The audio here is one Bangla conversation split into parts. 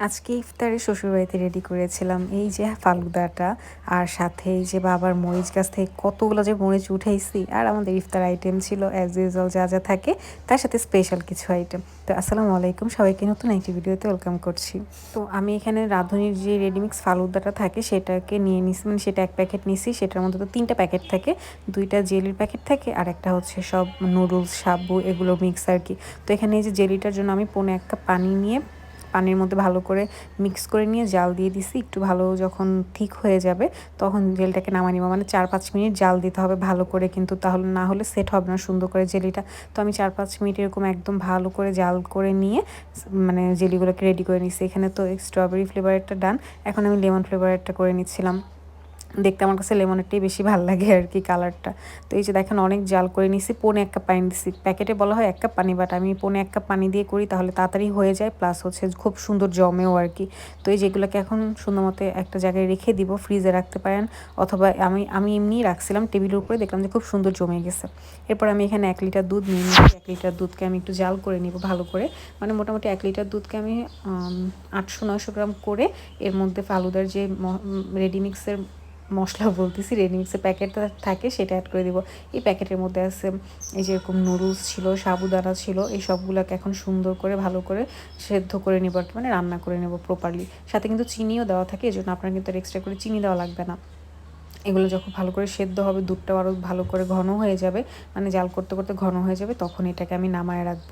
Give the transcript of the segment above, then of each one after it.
আজকে ইফতারে শ্বশুরবাড়িতে রেডি করেছিলাম। এই যে ফালুদাটা আর সাথে এই যে বাবার মরিচ গাছ থেকে কতগুলো যে মরিচ উঠাইছি। আর আমাদের ইফতার আইটেম ছিল অ্যাজ ইউজুয়াল যা যা থাকে, তার সাথে স্পেশাল কিছু আইটেম তো আসসালামু আলাইকুম সবাইকে, নতুন একটি ভিডিওতে ওয়েলকাম করছি। তো আমি এখানে রাঁধুনির যে রেডিমিক্স ফালুদাটা থাকে, সেটাকে নিয়ে নিছি। মানে সেটা এক প্যাকেট নিছি, সেটার মধ্যে তো তিনটা প্যাকেট থাকে। দুইটা জেলির প্যাকেট থাকে, আর একটা হচ্ছে সব নুডলস সাবু এগুলো মিক্স আর কি। তো এখানে এই যে জেলিটার জন্য আমি পনে এক কাপ পানি নিয়ে পানির মধ্যে ভালো করে মিক্স করে নিয়ে জাল দিয়ে দিছি। একটু ভালো যখন ঠিক হয়ে যাবে, তখন জেলটাকে নামা নিব। মানে চার পাঁচ মিনিট জাল দিতে হবে ভালো করে কিন্তু তাহলে না হলে সেট হবে না সুন্দর করে জেলিটা। তো আমি চার পাঁচ মিনিট এরকম একদম ভালো করে জাল করে নিয়ে মানে জেলিগুলোকে রেডি করে নিছি। এখানে তো স্ট্রবেরি ফ্লেভারেরটা ডান এখন আমি লেমন ফ্লেভারেরটা করে নিচ্ছিলাম। দেখতে আমার কাছে লেমনেরটাই বেশি ভালো লাগে আর কি কালারটা। তো এই যে দেখেন অনেক জাল করে নিছি পনে এক কাপ পানি দিছি। প্যাকেটে বলা হয় এক কাপ পানি বাট আমি পনে এক কাপ পানি দিয়ে করি তাহলে তাড়াতাড়ি হয়ে যায় প্লাস হচ্ছে খুব সুন্দর জমেও আর কি। তো এই যেগুলোকে এখন সুন্দর মতো একটা জায়গায় রেখে দিব ফ্রিজে রাখতে পারেন, অথবা আমি আমি এমনিই রাখছিলাম টেবিলের উপরে, দেখলাম যে খুব সুন্দর জমে গেছে। এরপর আমি এখানে এক লিটার দুধ নিয়ে নিচ্ছি এক লিটার দুধকে আমি একটু জাল করে নিব ভালো করে। মানে মোটামুটি এক লিটার দুধকে আমি আটশো নয়শো গ্রাম করে এর মধ্যে ফালুদার যে রেডিমিক্সের মশলা বলতেছি রেডিমিক্সের প্যাকেট থাকে সেটা অ্যাড করে দিব। এই প্যাকেটের মধ্যে আছে, এই যেরকম নুডলস ছিল, সাবুদানা ছিল, এই সবগুলোকে এখন সুন্দর করে, ভালো করে সেদ্ধ করে নেব আর মানে রান্না করে নেব প্রপারলি সাথে কিন্তু চিনিও দেওয়া থাকে এই জন্য আপনার কিন্তু এক্সট্রা করে চিনি দেওয়া লাগবে না। এগুলো যখন ভালো করে সেদ্ধ হবে, দুধটাও আরও ভালো করে ঘন হয়ে যাবে মানে জাল করতে করতে ঘন হয়ে যাবে, তখন এটাকে আমি নামায় রাখব।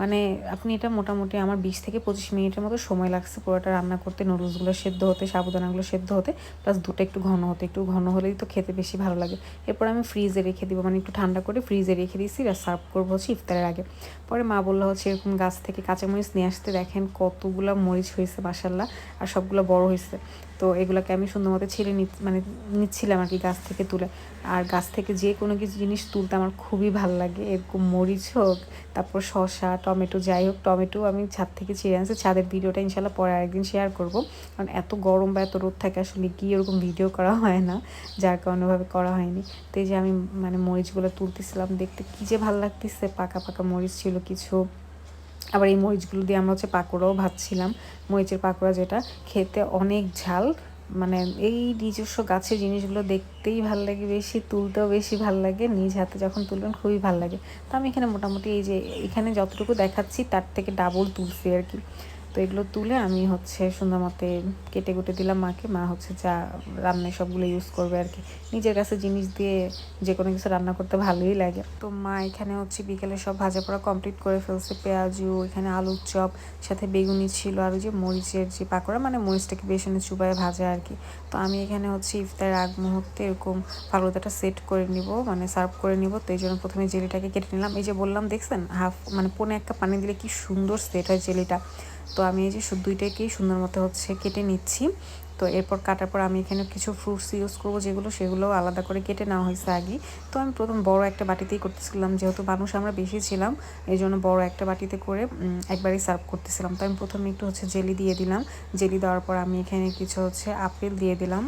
মানে আপনি এটা মোটামুটি আমার বিশ থেকে পঁচিশ মিনিটের মতো সময় লাগছে পুরোটা রান্না করতে, নুডলসগুলো সেদ্ধ হতে, সাবুদানাগুলো সেদ্ধ হতে প্লাস দুটো একটু ঘন হতে। একটু ঘন হলেই তো খেতে বেশি ভালো লাগে। এরপর আমি ফ্রিজে রেখে দিব মানে একটু ঠান্ডা করে ফ্রিজে রেখে দিয়েছি আর সার্ভ করব হচ্ছে ইফতারের আগে। পরে মা বলল হচ্ছে এরকম গাছ থেকে কাঁচামরিচ নিয়ে আসতে, দেখেন কতগুলো মরিচ হয়েছে মাসাল্লাহ আর সবগুলো বড় হয়েছে। তো এগুলোকে আমি সুন্দর মতো ছেড়ে মানে নিচ্ছিলাম আর কি গাছ থেকে তুলে। আর গাছ থেকে যে কোনো কিছু জিনিস তুলতে আমার খুবই ভালো লাগে, এরকম মরিচ হোক, তারপর শশা টমেটো, যাই হোক, টমেটো আমি ছাদ থেকে ছিঁড়ে আনছি ছাদের ভিডিওটা ইনশাল্লাহ পরে আরেকদিন শেয়ার করব। কারণ এত গরম বা এত রোদ থাকে, আসলে কি এরকম ভিডিও করা হয় না, যার কারণে ভাবে করা হয়নি। তো যে আমি মানে মরিচগুলো তুলতেছিলাম, দেখতে কী যে ভালো লাগতেছে, পাকা পাকা মরিচ ছিল কিছু। আবার এই মরিচগুলো দিয়ে আমরা হচ্ছে পাকোড়াও ভাবছিলাম মরিচের পাকোড়া যেটা, খেতে অনেক ঝাল। মানে এই নিজস্ব গাছের জিনিসগুলো দেখতেই ভালো লাগে বেশি, তুলতেও বেশি ভালো লাগে, নিজ হাতে যখন তুলবেন খুবই ভালো লাগে। তো আমি এখানে মোটামুটি এই যে এখানে যতটুকু দেখাচ্ছি তার থেকে ডাবল তুলছি আর কি। তো এগুলো তুলে আমি হচ্ছে সুন্দর মতে কেটে কুটে দিলাম মাকে। মা হচ্ছে যা রান্নায় সবগুলো ইউজ করবে আর কি। নিজের কাছে জিনিস দিয়ে যে কোনো কিছু রান্না করতে ভালোই লাগে। তো মা এখানে হচ্ছে বিকেলে সব ভাজা পড়া কমপ্লিট করে ফেলছে। পেঁয়াজু, এখানে আলুর চপ, সাথে বেগুনি ছিল আর যে মরিচের যে পাকোড়া মানে মরিচটাকে বেসনে চুবায় ভাজা আর কি। তো আমি এখানে হচ্ছে ইফতার আগ মুহূর্তে এরকম ফালুদাটা সেট করে নিব মানে সার্ভ করে নিব। তো এই জন্য প্রথমে জেলিটাকে কেটে নিলাম। এই যে বললাম, দেখছেন? হাফ মানে পনে একটা পানি দিলে কি সুন্দর সেট হয় জেলিটা। তো আমি এই যে দুইটাকেই সুন্দর মতো হচ্ছে কেটে নিচ্ছি। তো এরপর কাটার পর আমি এখানে কিছু ফ্রুটস ইউজ করব, যেগুলো সেগুলো আলাদা করে কেটে নেওয়া হয়েছে আগে তো আমি প্রথম বড় একটা বাটিতেই করতেছিলাম, যেহেতু মানুষ আমরা বেশি ছিলাম, এই জন্য বড় একটা বাটিতে করে একবারই সার্ভ করতেছিলাম। তো আমি প্রথমে একটু হচ্ছে জেলি দিয়ে দিলাম। জেলি দেওয়ার পর আমি এখানে কিছু হচ্ছে আপেল দিয়ে দিলাম।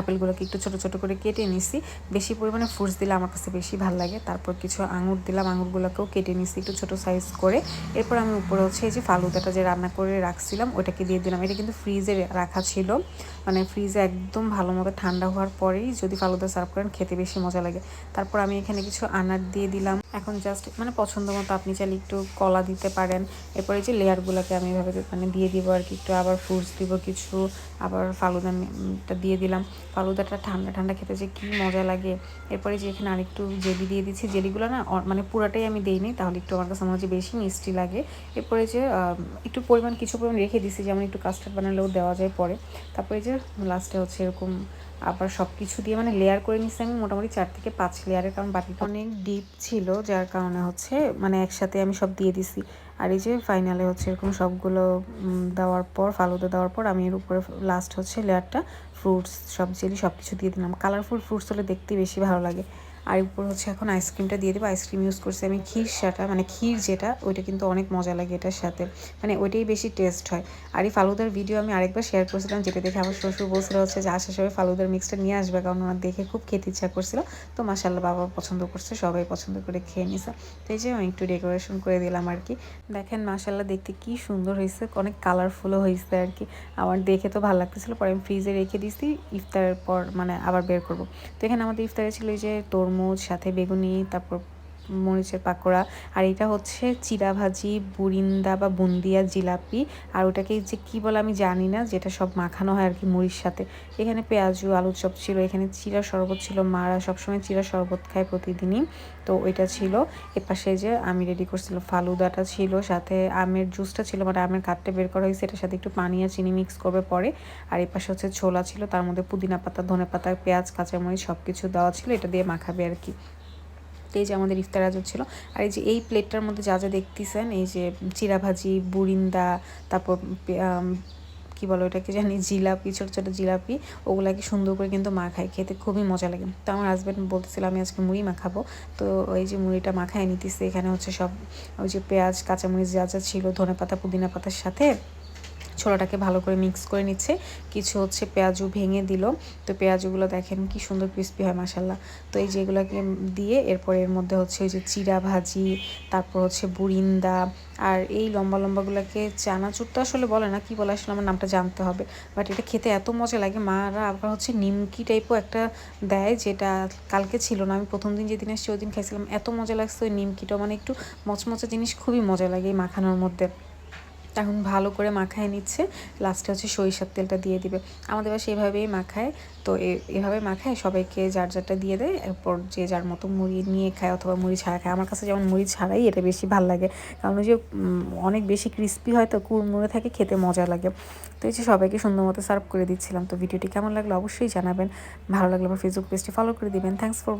আপেলগুলোকে একটু ছোট ছোট করে কেটে নিছি। বেশি পরিমাণে ফ্রুটস দিলে আমার কাছে বেশি ভালো লাগে। তারপর কিছু আঙুর দিলাম, আঙুরগুলোকেও কেটে নিছি একটু ছোট সাইজ করে। এরপর আমি উপরে হচ্ছে এই যে ফালুদাটা যে রান্না করে রাখছিলাম, ওটাকে দিয়ে দিলাম। এটা কিন্তু ফ্রিজে রাখা ছিল। মানে ফ্রিজে একদম ভালো মতো ঠান্ডা হওয়ার পরেই যদি ফালুদা সার্ভ করেন, খেতে বেশি মজা লাগে। তারপর আমি এখানে কিছু আনার দিয়ে দিলাম। এখন জাস্ট মানে পছন্দ মতো আপনি চাইলে একটু কলা দিতে পারেন। এরপরে যে লেয়ারগুলোকে আমি এভাবে মানে দিয়ে দিব আর কি। একটু আবার ফ্রুটস দিব কিছু, আবার ফালুদাটা দিয়ে দিলাম। ফালুদাটা ঠান্ডা ঠান্ডা খেতে যে কী মজা লাগে। এরপরে যে এখানে আরেকটু জেলি দিয়ে দিচ্ছি, জেলিগুলো না মানে পুরাটাই আমি দিইনি, তাহলে একটু আমার কাছে মনে হচ্ছে বেশি মিষ্টি লাগে। এরপরে যে একটু পরিমাণ, কিছু পরিমাণ রেখে দিচ্ছি যেমন একটু কাস্টার্ড বানালেও দেওয়া যায় পরে। তারপরে যে লাস্টে হচ্ছে এরকম আবার সব কিছু দিয়ে মানে লেয়ার করে নিচ্ছি আমি মোটামুটি চার থেকে পাঁচ লেয়ারের কারণ বাটিটা অনেক ডিপ ছিল, যার কারণে হচ্ছে মানে একসাথে আমি সব দিয়ে দিছি আর এই যে ফাইনালে হচ্ছে এরকম সবগুলো দেওয়ার পর, ফালুদা দেওয়ার পর আমি এর উপরে লাস্ট হচ্ছে লেয়ারটা ফ্রুটস সব জেলি সব কিছু দিয়ে দিলাম। কালারফুল ফ্রুটস হলে দেখতে বেশি ভালো লাগে। আর উপর হচ্ছে এখন আইসক্রিমটা দিয়ে দেবো। আইসক্রিম ইউজ করছি আমি ক্ষীর সাটা মানে ক্ষীর যেটা, ওইটা কিন্তু অনেক মজা লাগে এটার সাথে। মানে ওইটাই বেশি টেস্ট হয়। আর এই ফালুদার ভিডিও আমি আরেকবার শেয়ার করছিলাম, যেটা দেখে আমার শ্বশুর বলছিল হচ্ছে যে, আসার সময় ফালুদার মিক্সটা নিয়ে আসবে। কারণ ওনার দেখে খুব খেতে ইচ্ছা করছিল। তো মাসাল্লাহ বাবা পছন্দ করছে, সবাই পছন্দ করে খেয়ে নিছে। তো এই যে আমি একটু ডেকোরেশন করে দিলাম আর কি। দেখেন মাসাল্লাহ দেখতে কি সুন্দর হয়েছে, অনেক কালারফুলও হয়েছে আর কি। আমার দেখে তো ভালো লাগতেছিল, পরে আমি ফ্রিজে রেখে দিয়েছি ইফতারের পর মানে আবার বের করব। তো এখানে আমাদের ইফতারে ছিল যে তরমুজ সাথে বেগুনি তারপর মরিচের পাকোড়া। আর এটা হচ্ছে চিরা ভাজি, বুরিন্দা বা বুন্দিয়া জিলাপি। আর ওটাকে যে কি বলে আমি জানি না, যেটা সব মাখানো হয় আর কি মুড়ির সাথে। এখানে পেঁয়াজু, আলুর চপ ছিল, এখানে চিরা শরবত ছিল। মারা সবসময় চিরা শরবত খায় প্রতিদিনই। তো ওইটা ছিল। এপাশে যে আমি রেডি করছিল ফালুদাটা ছিল, সাথে আমের জুসটা ছিল মানে আমের কাঠটা বের করা হয়েছে, এটার সাথে একটু পানি আর চিনি মিক্স করবে পরে। আর এপাশে হচ্ছে ছোলা ছিল, তার মধ্যে পুদিনা পাতা ধনে পাতা পেঁয়াজ, কাঁচামরিচ সব কিছু দেওয়া ছিল, এটা দিয়ে মাখাবে আর কি। যে আমাদের ইফতার আজও ছিল। আর এই যে এই প্লেটটার মধ্যে যা যা দেখতেছেন, এই যে চিরা ভাজি, বুরিন্দা, তারপর কি বলো এটাকে জানি? জিলাপি, ছোটো ছোটো জিলাপি, ওগুলাকে সুন্দর করে কিন্তু মাখাই খেতে খুবই মজা লাগে। তো আমার হাজব্যান্ড বলতেছিল, আমি আজকে মুড়ি মাখাবো। তো ওই যে মুড়িটা মাখায় নিতেছে, এখানে হচ্ছে সব, ওই যে পেঁয়াজ, কাঁচামরিচ যা যা ছিল ধনে পাতা পুদিনা পাতার সাথে ছোলাটাকে ভালো করে মিক্স করে নিচ্ছে। কিছু হচ্ছে পেঁয়াজু ভেঙে দিল। তো পেঁয়াজুগুলো দেখেন কি সুন্দর ক্রিস্পি হয় মাসাল্লাহ তো এই যেগুলোকে দিয়ে এরপর এর মধ্যে হচ্ছে ওই যে চিরা ভাজি, তারপর হচ্ছে বুরিন্দা আর এই লম্বা লম্বাগুলোকে চানাচুর তো আসলে বলে না, কি বলে আসলে আমার নামটা জানতে হবে। বাট এটা খেতে এত মজা লাগে, মারা আবার হচ্ছে নিমকি টাইপও একটা দেয় যেটা কালকে ছিল না। আমি প্রথম দিন যেদিন এসেছি ওই দিন খাইছিলাম, এত মজা লাগছে ওই নিমকিটা মানে একটু মচমচা জিনিস খুবই মজা লাগে এই মাখানোর মধ্যে। এখন ভালো করে মাখায় নিচ্ছে। লাস্টে হচ্ছে সরিষার তেলটা দিয়ে দিবে। আমাদের বাসা এভাবেই মাখায়। তো এভাবে মাখায়, সবাইকে যার যারটা দিয়ে দেয়, এরপর যে যার মতো মুড়ি নিয়ে খায় অথবা মুড়ি ছাড়া খায়। আমার কাছে যেমন মুড়ি ছাড়াই এটা বেশি ভালো লাগে। কারণ যে অনেক বেশি ক্রিস্পি হয় তো, কুড়মুড়ে থাকে, খেতে মজা লাগে। তো এই যে সবাইকে সুন্দর মতো সার্ভ করে দিচ্ছিলাম। তো ভিডিওটি কেমন লাগল অবশ্যই জানাবেন। ভালো লাগলে আমার ফেসবুক পেজটি ফলো করে দিবেন। Thanks for